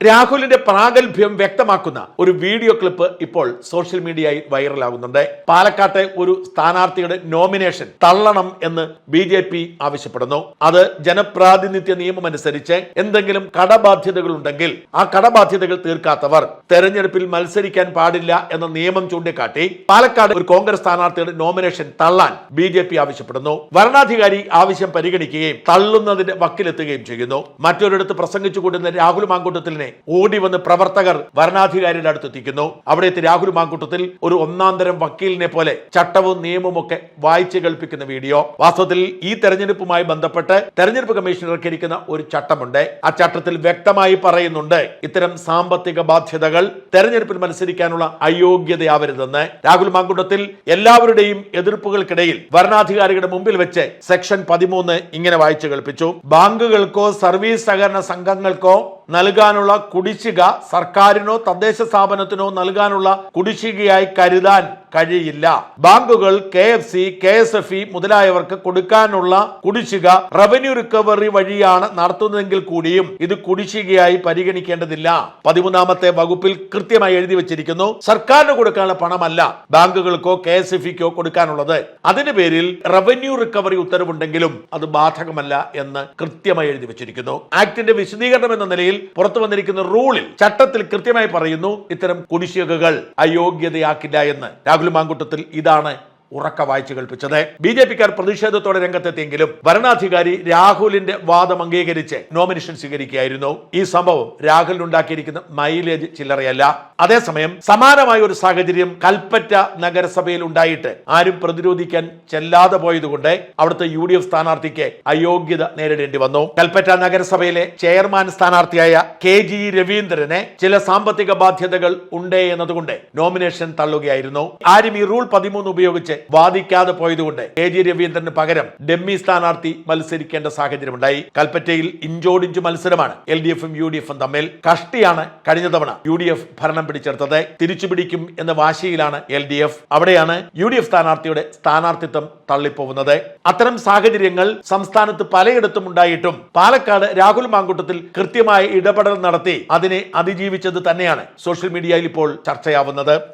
രാഹുലിന്റെ പ്രാഗൽഭ്യം വ്യക്തമാക്കുന്ന ഒരു വീഡിയോ ക്ലിപ്പ് ഇപ്പോൾ സോഷ്യൽ മീഡിയയിൽ വൈറലാകുന്നുണ്ട്. പാലക്കാട്ടെ ഒരു സ്ഥാനാർത്ഥിയുടെ നോമിനേഷൻ തള്ളണം എന്ന് ബി ജെ പി ആവശ്യപ്പെടുന്നു. അത് ജനപ്രാതിനിധ്യ നിയമം അനുസരിച്ച് എന്തെങ്കിലും കടബാധ്യതകൾ ഉണ്ടെങ്കിൽ ആ കടബാധ്യതകൾ തീർക്കാത്തവർ തെരഞ്ഞെടുപ്പിൽ മത്സരിക്കാൻ പാടില്ല എന്ന നിയമം ചൂണ്ടിക്കാട്ടി പാലക്കാട് ഒരു കോൺഗ്രസ് സ്ഥാനാർത്ഥിയുടെ നോമിനേഷൻ തള്ളാൻ ബി ജെ പി ആവശ്യപ്പെടുന്നു. വരണാധികാരി ആവശ്യം പരിഗണിക്കുകയും തള്ളുന്നതിന്റെ വക്കിലെത്തുകയും ചെയ്യുന്നു. മറ്റൊരിടത്ത് പ്രസംഗിച്ചുകൊണ്ടിരുന്ന രാഹുൽ മാങ്കൂട്ടത്തിലിനെ ഓടി വന്ന് പ്രവർത്തകർ വരണാധികാരിയുടെ അടുത്ത് എത്തിക്കുന്നു അവിടെ എത്തി രാഹുൽ മാങ്കൂട്ടത്തിൽ ഒരു ഒന്നാന്തരം വക്കീലിനെ പോലെ ചട്ടവും നിയമവും ഒക്കെ വായിച്ചു കേൾപ്പിക്കുന്ന വീഡിയോ. വാസ്തവത്തിൽ ഈ തെരഞ്ഞെടുപ്പുമായി ബന്ധപ്പെട്ട് തെരഞ്ഞെടുപ്പ് കമ്മീഷൻ ഇറക്കിയിരിക്കുന്ന ഒരു ചട്ടമുണ്ട്. ആ ചട്ടത്തിൽ വ്യക്തമായി പറയുന്നുണ്ട് ഇത്തരം സാമ്പത്തിക ബാധ്യതകൾ തെരഞ്ഞെടുപ്പിൽ മത്സരിക്കാനുള്ള അയോഗ്യതയാവരുതെന്ന്. രാഹുൽ മാങ്കുണ്ടത്തിൽ എല്ലാവരുടെയും എതിർപ്പുകൾക്കിടയിൽ വരണാധികാരികളുടെ മുമ്പിൽ വെച്ച് സെക്ഷൻ പതിമൂന്ന് ഇങ്ങനെ വായിച്ചു കേൾപ്പിച്ചു. ബാങ്കുകൾക്കോ സർവീസ് സഹകരണ സംഘങ്ങൾക്കോ നൽകാനുള്ള കുടിശ്ശിക സർക്കാരിനോ തദ്ദേശ സ്ഥാപനത്തിനോ നൽകാനുള്ള കുടിശ്ശികയായി കരുതാൻ കഴിയില്ല. ബാങ്കുകൾ K F C K S F E മുതലായവർക്ക് കൊടുക്കാനുള്ള കുടിശ്ശിക റവന്യൂ റിക്കവറി വഴിയാണ് നടത്തുന്നതെങ്കിൽ കൂടിയും ഇത് കുടിശ്ശികയായി പരിഗണിക്കേണ്ടതില്ല. പതിമൂന്നാമത്തെ വകുപ്പിൽ കൃത്യമായി എഴുതി വെച്ചിരിക്കുന്നു സർക്കാരിന് കൊടുക്കാനുള്ള പണമല്ല ബാങ്കുകൾക്കോ കെ എസ് എഫ് ഇക്കോ കൊടുക്കാനുള്ളത്. അതിന്റെ പേരിൽ റവന്യൂ റിക്കവറി ഉത്തരവുണ്ടെങ്കിലും അത് ബാധകമല്ല എന്ന് കൃത്യമായി എഴുതി വെച്ചിരിക്കുന്നു. ആക്ടിന്റെ വിശദീകരണം എന്ന നിലയിൽ പുറത്തു വന്നിരിക്കുന്ന റൂളിൽ ചട്ടത്തിൽ കൃത്യമായി പറയുന്നു ഇത്തരം കുടിശ്ശികകൾ അയോഗ്യതയാക്കില്ല എന്ന്. രാഹുൽ മാങ്കുട്ടത്തിൽ ഇതാണ് ഉറക്ക വായിച്ചു കേൾപ്പിച്ചത്. ബി ജെ പിക്കാർ പ്രതിഷേധത്തോടെ രംഗത്തെത്തിയെങ്കിലും ഭരണാധികാരി രാഹുലിന്റെ വാദം അംഗീകരിച്ച് നോമിനേഷൻ സ്വീകരിക്കുകയായിരുന്നു. ഈ സംഭവം രാഹുലിനുണ്ടാക്കിയിരിക്കുന്ന മൈലേജ് ചില്ലറയല്ല. അതേസമയം സമാനമായ ഒരു സാഹചര്യം കൽപ്പറ്റ നഗരസഭയിൽ ഉണ്ടായിട്ട് ആരും പ്രതിരോധിക്കാൻ ചെല്ലാതെ പോയതുകൊണ്ട് അവിടുത്തെ യു ഡി എഫ് സ്ഥാനാർത്ഥിക്ക് അയോഗ്യത നേരിടേണ്ടി വന്നു. കൽപ്പറ്റ നഗരസഭയിലെ ചെയർമാൻ സ്ഥാനാർത്ഥിയായ കെ ജി രവീന്ദ്രനെ ചില സാമ്പത്തിക ബാധ്യതകൾ ഉണ്ട് എന്നതുകൊണ്ട് നോമിനേഷൻ തള്ളുകയായിരുന്നു. ആരും ഈ റൂൾ പതിമൂന്ന് ഉപയോഗിച്ച് വാദിക്കാതെ പോയതുകൊണ്ട് കെ ജി രവീന്ദ്രന് പകരം ഡെമ്മി സ്ഥാനാർത്ഥി മത്സരിക്കേണ്ട സാഹചര്യമുണ്ടായി. കൽപ്പറ്റയിൽ ഇഞ്ചോടിഞ്ച് മത്സരമാണ് എൽ ഡി എഫും യു ഡി എഫും തമ്മിൽ. കഷ്ടിയാണ് കഴിഞ്ഞ തവണ യു ഡി എഫ് ഭരണം പിടിച്ചെടുത്തത്. തിരിച്ചുപിടിക്കും എന്ന വാശിയിലാണ് എൽ ഡി എഫ്. അവിടെയാണ് യു ഡി എഫ് സ്ഥാനാർത്ഥിയുടെ സ്ഥാനാർത്ഥിത്വം തള്ളിപ്പോകുന്നത്. അത്തരം സാഹചര്യങ്ങൾ സംസ്ഥാനത്ത് പലയിടത്തും ഉണ്ടായിട്ടും പാലക്കാട് രാഹുൽ മാങ്കൂട്ടത്തിൽ കൃത്യമായ ഇടപെടൽ നടത്തി അതിനെ അതിജീവിച്ചത് തന്നെയാണ് സോഷ്യൽ മീഡിയയിൽ ഇപ്പോൾ ചർച്ചയാവുന്നത്.